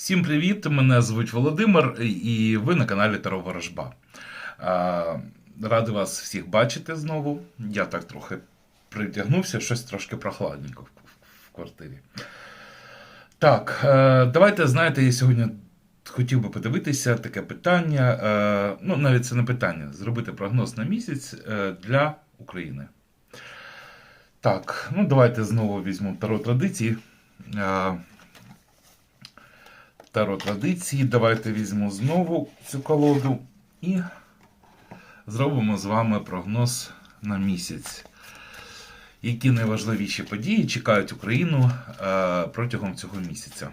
Всім привіт! Мене звуть Володимир, і ви на каналі Таро Ворожба. Радий вас всіх бачити знову. Я так трохи притягнувся, щось трошки прохладненько в, в квартирі. Так, е, давайте, знаєте, я сьогодні хотів би подивитися таке питання. е, Ну, навіть це не питання. Зробити прогноз на місяць е, для України. Так, ну давайте знову візьмемо Таро традиції. Таро традиції. Давайте візьмемо знову цю колоду і зробимо з вами прогноз на місяць. Які найважливіші події чекають Україну е, протягом цього місяця?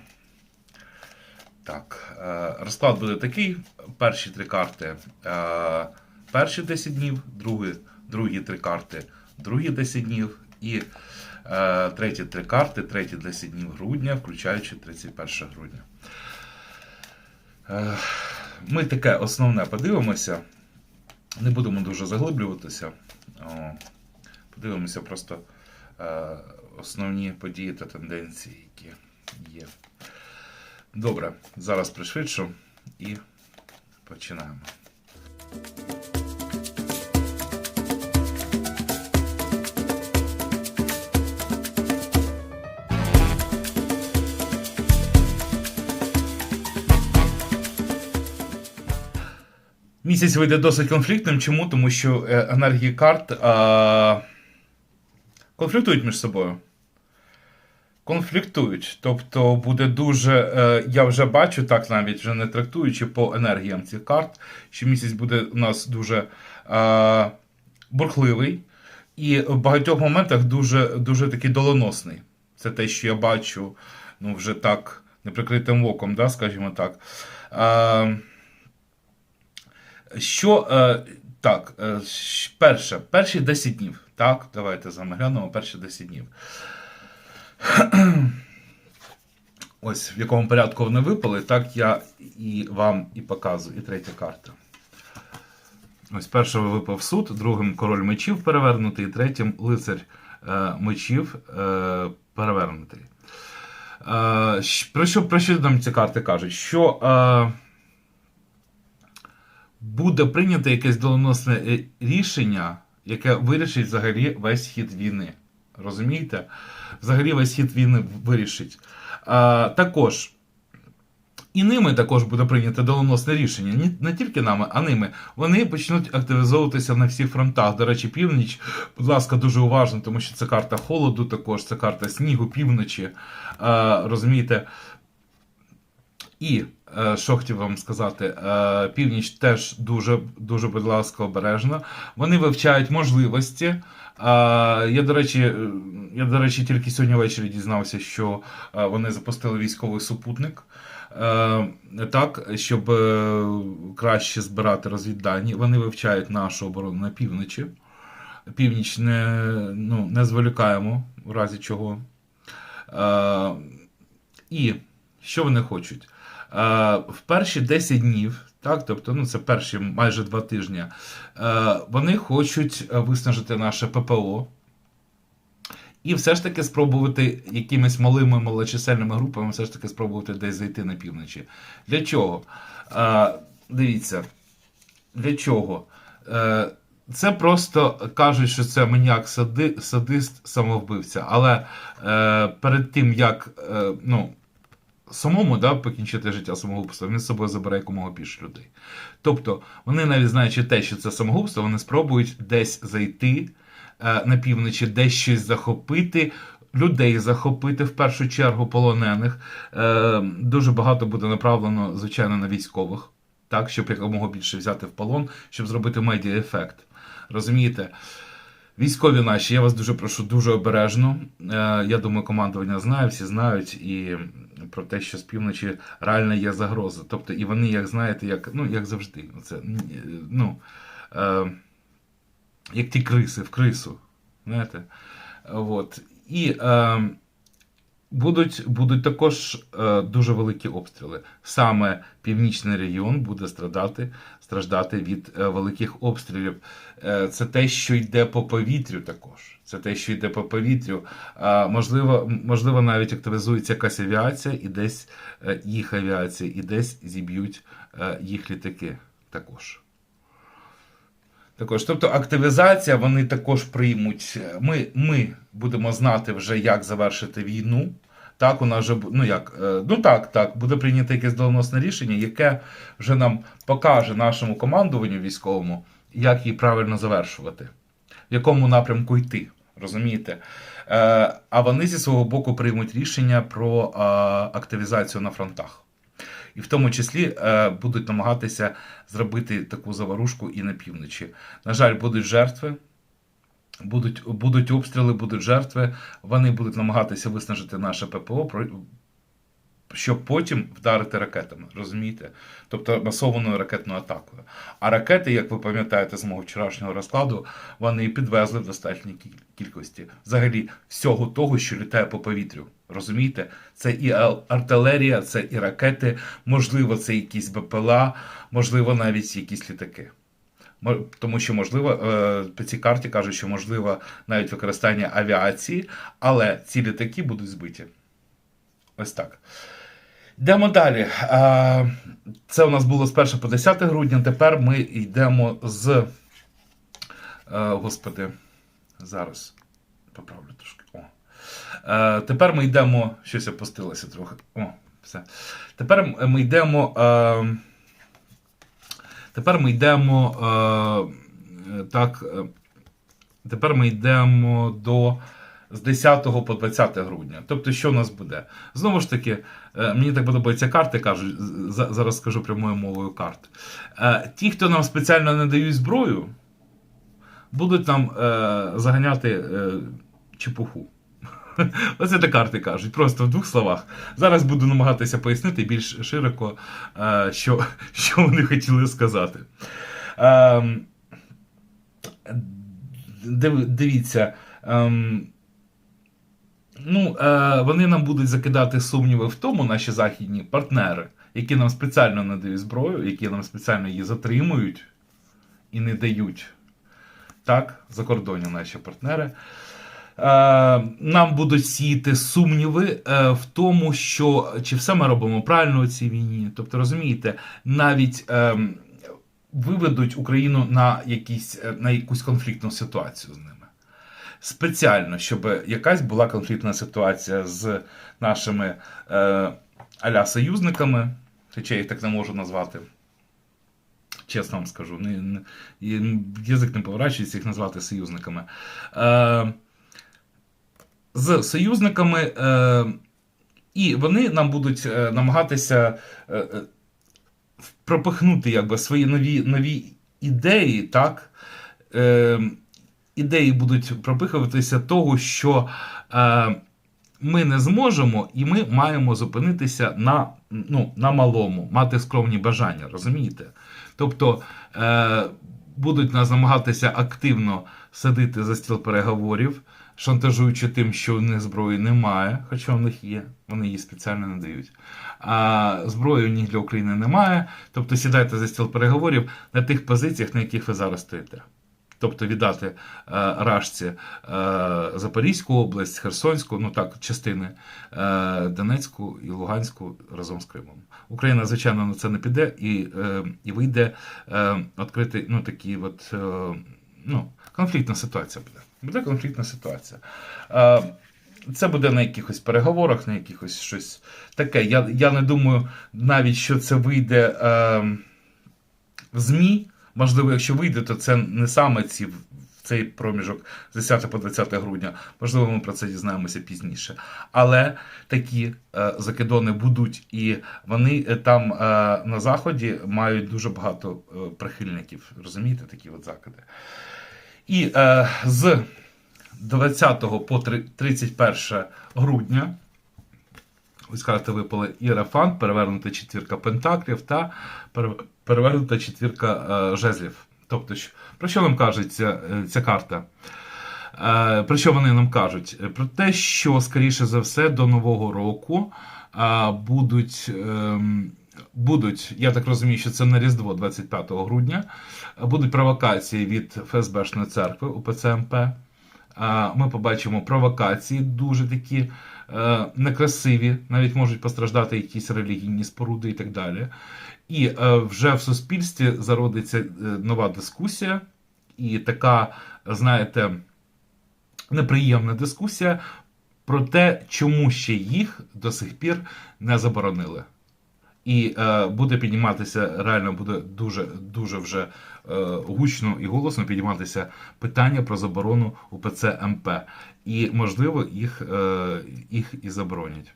Так, е, розклад буде такий: перші три карти е, перші 10 днів, другі, другі три карти другі 10 днів, і треті три карти, треті 10 днів грудня, включаючи 31 грудня. Е, Ми таке основне подивимося. Не будемо дуже заглиблюватися. Подивимося просто е, основні події та тенденції, які є. Добре, зараз пришвидшу і починаємо. Місяць вийде досить конфліктним. Чому? Тому що е, енергії карт е, конфліктують між собою. Конфліктують. Тобто буде дуже. Е, я вже бачу, так навіть вже не трактуючи по енергіям цих карт, що місяць буде у нас дуже е, бурхливий і в багатьох моментах дуже, дуже такий доленосний. Це те, що я бачу, ну вже так, неприкритим оком, да, скажімо так. Е, що е, так, е, перше, перші 10 днів. Так, давайте з вами глянемо перші 10 днів. Ось в якому порядку вони випали, так я і вам і показую. І третя карта. Ось першого випав суд, другим король мечів перевернутий, третім лицар е, мечів перевернутий. Про, що, про що нам ці карти кажуть? Що. Буде прийнято якесь доленосне е, рішення, яке вирішить взагалі весь хід війни. Розумієте? Взагалі весь хід війни вирішить. А, також. І ними також буде прийнято доленосне рішення. Не тільки нами, а ними. Вони почнуть активізовуватися на всіх фронтах. До речі, північ, будь ласка, дуже уважно, тому що це карта холоду, також це карта снігу, півночі. Розумієте? І що хотів вам сказати, е, північ теж дуже, дуже, будь ласка, обережно. Вони вивчають можливості. Е, Я, до речі, е, я, до речі, тільки сьогодні ввечері дізнався, що е, вони запустили військовий супутник. Е, Так, щоб е, краще збирати розвіддані. Вони вивчають нашу оборону на півночі. Північ не, ну, не зволікаємо, в разі чого. Е, І що вони хочуть? Е, в перші 10 днів, так, тобто, ну, це перші майже два тижні, е, вони хочуть е, виснажити наше ППО. І все ж таки спробувати якимись малими малочисельними групами, все ж таки спробувати десь зайти на півночі. Для чого? Е, дивіться, для чого? Е, це просто кажуть, що це маніяк сади, садист, самовбивця. Але е, перед тим, як е, ну, самому да, покінчити життя самогубством, він з собою забере якомога більше людей. Тобто, вони навіть знаючи те, що це самогубство, вони спробують десь зайти е, на півночі, десь щось захопити. Людей захопити в першу чергу полонених. Е, дуже багато буде направлено, звичайно, на військових, так, щоб якомога більше взяти в полон, щоб зробити медіа-ефект. Розумієте? Військові наші, я вас дуже прошу дуже обережно. Е, Я думаю, командування знає, всі знають і про те, що з півночі реально є загроза. Тобто, і вони, як знаєте, як, ну, як завжди, це, ну, е, як ті криси в крису. Знаєте? От. І е, Будуть, будуть також е, дуже великі обстріли. Саме північний регіон буде страдати, страждати від е, великих обстрілів. Е, це те, що йде по повітрю також. Це те, що йде по повітрю. А, можливо, можливо, навіть активізується якась авіація, і десь е, їх авіація, і десь зіб'ють е, їх літаки також. Також, тобто активізація, вони також приймуть. Ми, ми будемо знати вже, як завершити війну. Так, у нас вже ну як, е, ну так, так, буде прийнято якесь доленосне рішення, яке вже нам покаже нашому командуванню військовому, як її правильно завершувати, в якому напрямку йти. Розумієте? Е, а вони зі свого боку приймуть рішення про активізацію на фронтах. І в тому числі е, будуть намагатися зробити таку заварушку і на півночі. На жаль, будуть жертви, будуть, будуть обстріли, будуть жертви. Вони будуть намагатися виснажити наше ППО, щоб потім вдарити ракетами. Розумієте? Тобто масованою ракетною атакою. А ракети, як ви пам'ятаєте з мого вчорашнього розкладу, вони підвезли в достатній кількості. Взагалі, всього того, що літає по повітрю. Розумієте? Це і артилерія, це і ракети, можливо, це якісь БПЛА, можливо, навіть якісь літаки. Тому що можливо, е, по цій карті кажуть, що можливо навіть використання авіації, але ці літаки будуть збиті. Ось так. Йдемо далі. Е, Це у нас було з 1 по 10 грудня. Тепер ми йдемо з. е, Господи, зараз поправлю трошки. О. Е, Тепер ми йдемо. Щось опустилося трохи. О, все. Тепер ми йдемо. е, Тепер ми йдемо. е, Так. Тепер ми йдемо до з 10 по 20 грудня. Тобто, що у нас буде? Знову ж таки, мені так подобаються карти, кажуть, зараз скажу прямою мовою карт. Ті, хто нам спеціально не дають зброю, будуть нам заганяти чепуху. Оце так карти кажуть, просто в двох словах. Зараз буду намагатися пояснити більш широко, е, що, що вони хотіли сказати. Ем, дивіться. Ем, ну, е, вони нам будуть закидати сумніви в тому, наші західні партнери, які нам спеціально надають зброю, які нам спеціально її затримують і не дають. Так, закордонні наші партнери. Е, нам будуть сіяти сумніви е, в тому, що чи все ми робимо правильно у цій війні. Тобто, розумієте, навіть ем, виведуть Україну на, якісь, е, на якусь конфліктну ситуацію з ними. Спеціально, щоб якась була конфліктна ситуація з нашими аля союзниками, хоча я їх так не можу назвати. Чесно вам скажу, язик не поворачується їх назвати союзниками. Е, з союзниками, е, і вони нам будуть е, намагатися е, е, пропихнути якби, свої нові, нові ідеї, так? Е, ідеї будуть пропихуватися того, що е, ми не зможемо, і ми маємо зупинитися на, ну, на малому, мати скромні бажання, розумієте? Тобто е, будуть нас намагатися активно садити за стіл переговорів, шантажуючи тим, що в них зброї немає, хоча в них є, вони її спеціально не дають. А зброї у них для України немає. Тобто сідайте за стіл переговорів на тих позиціях, на яких ви зараз стоїте. Тобто віддати е, Рашці е, Запорізьку область, Херсонську, ну так, частини е, Донецьку і Луганську разом з Кримом. Україна, звичайно, на це не піде і, е, і вийде е, відкрити ну, такі от, е, ну, конфліктна ситуація буде. Буде конфліктна ситуація. Е, це буде на якихось переговорах, на якихось щось таке. Я, я не думаю навіть, що це вийде е, в ЗМІ. Можливо, якщо вийде, то це не саме ці цей проміжок з 10 по 20 грудня. Можливо, ми про це дізнаємося пізніше. Але такі е, закидони будуть, і вони е, там е, на заході мають дуже багато е, прихильників. Розумієте, такі от закиди. І е, з 20 по 31 грудня. Ось карти випали Іерафант, перевернута четвірка пентаклів та перевернута четвірка е, жезлів. Тобто, про що нам каже ця, е, ця карта? Е, Про що вони нам кажуть? Е, Про те, що, скоріше за все, до Нового року е, будуть, ем, будуть, я так розумію, що це на Різдво 25 грудня, будуть провокації від ФСБшної церкви УПЦ МП. Е, Ми побачимо провокації дуже такі е, некрасиві, навіть можуть постраждати якісь релігійні споруди і так далі. І е, вже в суспільстві зародиться е, нова дискусія, і така, знаєте, неприємна дискусія про те, чому ще їх до сих пір не заборонили. І е, буде підніматися, реально буде дуже дуже вже е, гучно і голосно підніматися питання про заборону УПЦ МП. І, можливо, їх, е, їх і заборонять.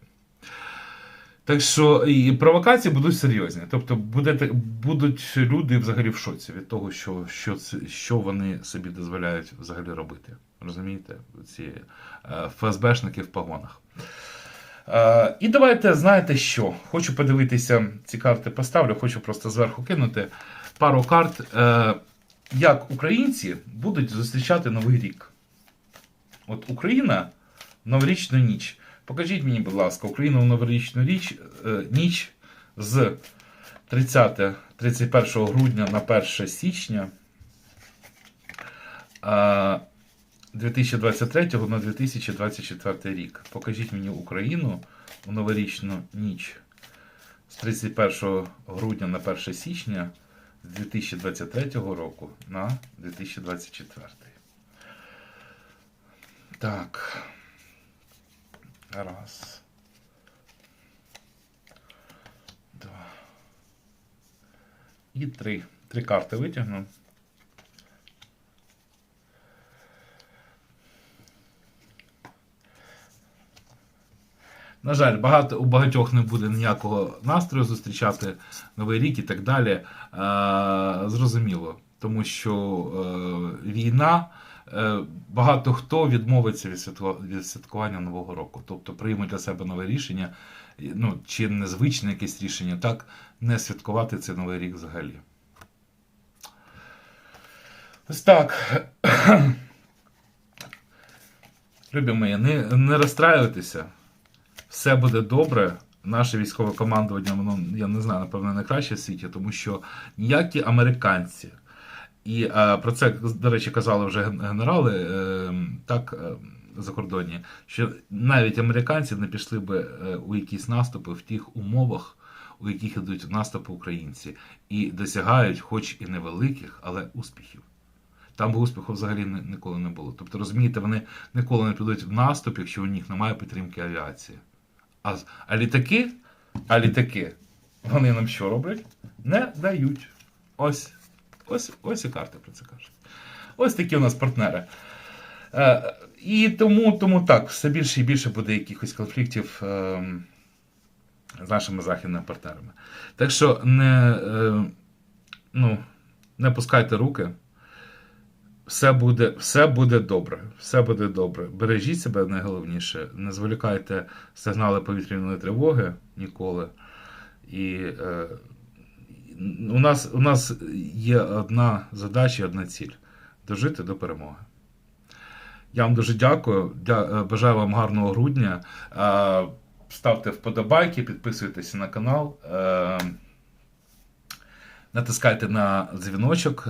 Так що і провокації будуть серйозні. Тобто буде, будуть люди взагалі в шоці від того, що, що, що вони собі дозволяють взагалі робити. Розумієте? Ці е, ФСБшники в погонах. Е, і давайте, знаєте що? Хочу подивитися ці карти поставлю, хочу просто зверху кинути пару карт, е, як українці будуть зустрічати Новий рік. От Україна новорічну ніч. Покажіть мені, будь ласка, Україна в новорічну річ, е, ніч з 30 31 грудня на 1 січня 2023 на 2024 рік. Покажіть мені Україну у новорічну ніч з 31 грудня на 1 січня з 2023 року на 2024. Так. Раз. Два. І три. Три карти витягну. На жаль, багато у багатьох не буде ніякого настрою зустрічати Новий рік і так далі. Е, зрозуміло, тому що е, війна. Е, Багато хто відмовиться від святкування Нового року, тобто прийме для себе нове рішення, ну чи незвичне якесь рішення, так не святкувати цей новий рік взагалі. Ось так. Любі мої, не, не розстраюйтеся. Все буде добре. Наше військове командування, воно, я не знаю, напевно, найкраще в світі, тому що ніякі американці. І е, про це, до речі, казали вже ген- генерали е, так е, закордонні, що навіть американці не пішли би е, у якісь наступи в тих умовах, у яких ідуть наступи українці, і досягають, хоч і невеликих, але успіхів. Там успіху взагалі ні- ніколи не було. Тобто, розумієте, вони ніколи не підуть в наступ, якщо у них немає підтримки авіації. А, а літаки, а літаки, вони нам що роблять? Не дають. Ось. Ось, ось і карти про це кажуть. Ось такі у нас партнери. Е, і тому, тому так, все більше і більше буде якихось конфліктів е, з нашими західними партнерами. Так що не, е, ну, не пускайте руки. Все буде, все буде добре. Все буде добре. Бережіть себе найголовніше. Не зволікайте сигнали повітряної тривоги ніколи. І е, у нас, у нас є одна задача, одна ціль дожити до перемоги. Я вам дуже дякую. Дя- е, Бажаю вам гарного грудня. Е, Ставте вподобайки, підписуйтесь на канал, е, натискайте на дзвіночок.